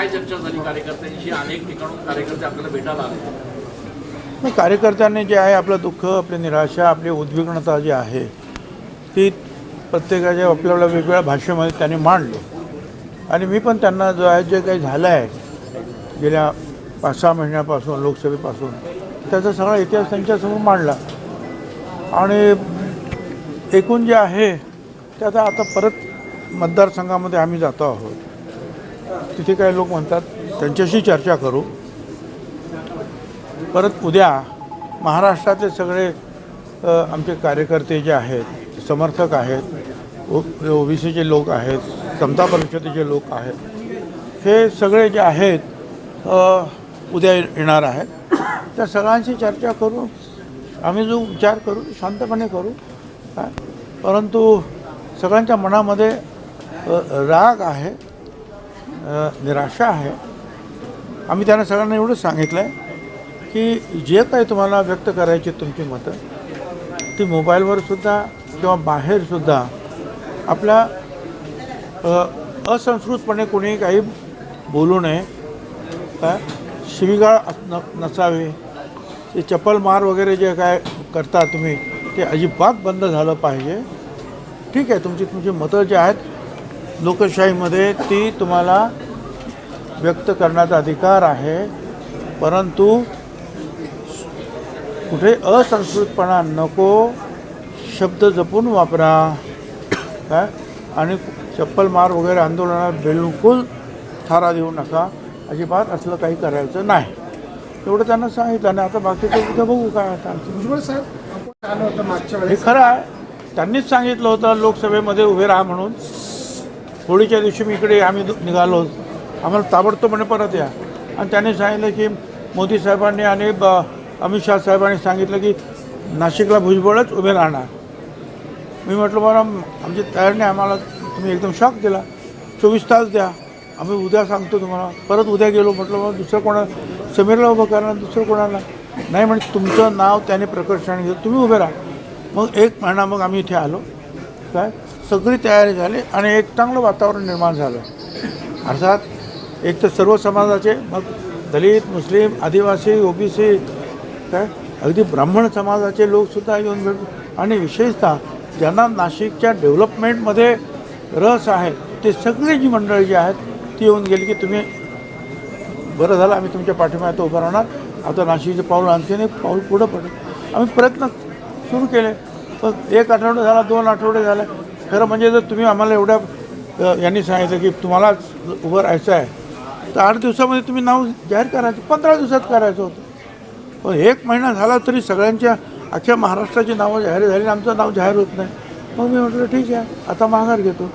काय चर्चा झाली कार्यकर्त्यांशी? अनेक ठिकाणून कार्यकर्ते आपल्याला भेटायला आले. कार्यकर्त्यांनी जे आहे आपलं दुःख आपली निराशा आपली उद्विग्नता जी आहे ती प्रत्येकाच्या आपल्या आपल्या वेगवेगळ्या भाषेमध्ये त्यांनी मांडलं. आणि मी पण त्यांना जो आहे जे काही झालं आहे गेल्या पाच सहा महिन्यापासून लोकसभेपासून त्याचा सगळा इतिहास त्यांच्यासमोर मांडला. आणि एकूण जे आहे ते आता आता परत मतदारसंघामध्ये आम्ही जातो आहोत. तिथे काही लोक म्हणतात त्यांच्याशी चर्चा करू. परत उद्या महाराष्ट्रातले सगळे आमचे कार्यकर्ते जे आहेत समर्थक आहेत ओ बी सीचे लोक आहेत समता परिषदेचे लोक आहेत हे सगळे जे आहेत उद्या येणार आहेत. त्या सगळ्यांशी चर्चा करू आम्ही जो विचार करू शांतपणे करू. काय परंतु सगळ्यांच्या मनामध्ये राग आहे. निराशा आहे. आम्ही त्यांना सगळ्यांना एवढंच सांगितलं आहे की जे काही तुम्हाला व्यक्त करायची तुमची मतं ती मोबाईलवरसुद्धा किंवा बाहेरसुद्धा आपल्या असंस्कृतपणे कोणी काही बोलू नये काय शिवीगाळ न नसावी ते चप्पल मार वगैरे जे काय करता तुम्ही ते अजिबात बंद झालं पाहिजे. ठीक आहे तुमची तुमची मतं जी आहेत लोकशाहीमध्ये ती तुम्हाला व्यक्त करण्याचा अधिकार आहे. परंतु कुठे असंस्कृतपणा नको शब्द जपून वापरा. काय? आणि चप्पल मार वगैरे आंदोलनात बिलकुल थारा देऊ नका. अजिबात असलं काही करायचं नाही. एवढं त्यांना सांगितलं. आणि आता बाकीचं उद्या बघू काय आता. भुजबळ साहेब हे खरं आहे. त्यांनीच सांगितलं होतं लोकसभेमध्ये उभे राहा म्हणून. होळीच्या दिवशी मी इकडे आम्ही निघालो. आम्हाला ताबडतोबपणे परत या. आणि त्याने सांगितलं की मोदी साहेबांनी आणि ब- अमित शाह साहेबांनी सांगितलं की नाशिकला भुजबळच उभे राहणार. मी म्हटलं बरं आमची तयार नाही आम्हाला तुम्ही एकदम शॉक दिला. चोवीस तास द्या. आम्ही उद्या सांगतो तुम्हाला. परत उद्या गेलो. म्हटलं मग दुसरं कोणा समीरला उभं करणार दुसरं कोणाला? नाही म्हणजे तुमचं नाव त्याने प्रकर्षाने घेतलं. तुम्ही उभे राहा. मग एक महिना मग आम्ही इथे आलो. काय? सगळी तयारी झाली आणि एक चांगलं वातावरण निर्माण झालं. अर्थात एक तर सर्व समाजाचे मग दलित मुस्लिम आदिवासी ओबीसी काय? अगदी ब्राह्मण समाजाचे लोकसुद्धा येऊन भेट आणि विशेषतः ज्यांना नाशिकच्या डेव्हलपमेंटमध्ये रस आहे ते सगळी जी मंडळी जी आहेत ती येऊन गेली की तुम्ही बरं झालं आम्ही तुमच्या पाठीमागे उभं राहणार. आता नाशिकचे पाऊल आणखीन एक पाऊल पुढं पडेल. आम्ही प्रयत्न सुरू केले. पण एक आठवडा झाला दोन आठवडे झाले. खरं म्हणजे जर तुम्ही आम्हाला एवढ्या यांनी सांगितलं की तुम्हाला उभं राहायचं आहे तर आठ दिवसामध्ये तुम्ही नाव जाहीर करायचं पंधरा दिवसात करायचं होतं. पण एक महिना झाला तरी सगळ्यांच्या अख्ख्या महाराष्ट्राची नावं जाहीर झाली आमचं नाव जाहीर होत नाही. मग मी म्हटलं ठीक आहे आता माघार घेतो.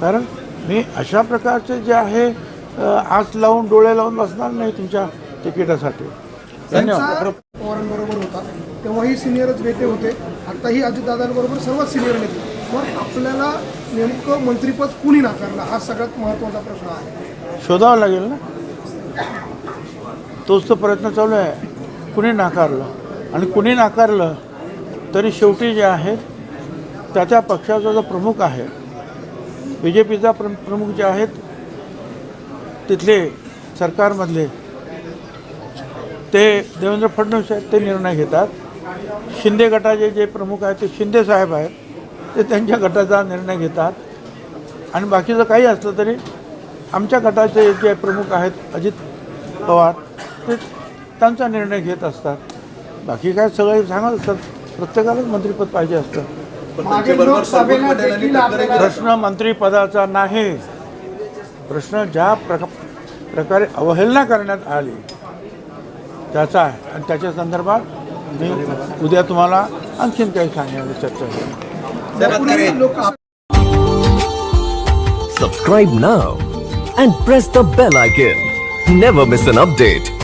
कारण मी अशा प्रकारचे जे आहे आस लावून डोळे लावून बसणार नाही तुमच्या तिकिटासाठी. धन्यवाद. पवारांबरोबर होता. तेव्हाही सिनियरच नेते होते. आत्ताही अजितदादांबरोबर सर्वात सिनियर नेते. मग आपल्याला नेमकं मंत्रीपद कुणी नाकारलं? हा सगळ्यात महत्त्वाचा प्रश्न आहे. शोधावा लागेल ना? तोच तर प्रयत्न चालू आहे. कुणी नाकारलं? आणि कुणी नाकारलं तरी शेवटी जे आहे त्याच्या पक्षाचा जो प्रमुख आहे बी जे पीचा प्र प्रमुख जे आहेत तिथले सरकारमधले ते देवेंद्र फडणवीस आहेत ते निर्णय घेतात. शिंदे गटाचे जे प्रमुख आहेत ते शिंदे साहेब आहेत ते त्यांच्या गटाचा निर्णय घेतात. आणि बाकीचं काही असलं तरी आमच्या गटाचे जे प्रमुख आहेत अजित पवार ते त्यांचा निर्णय घेत असतात. बाकी काय सगळे सांगत असतात प्रत्येकालाच मंत्रिपद पाहिजे असतं. प्रश्न मंत्रिपदाचा नाही. प्रश्न ज्या प्रका प्रकारे अवहेलना करण्यात आली त्याचा आहे. आणि त्याच्या संदर्भात मी उद्या तुम्हाला आणखीन काही सांगण्याची चर्चा Subscribe now and press the bell icon. Never miss an update.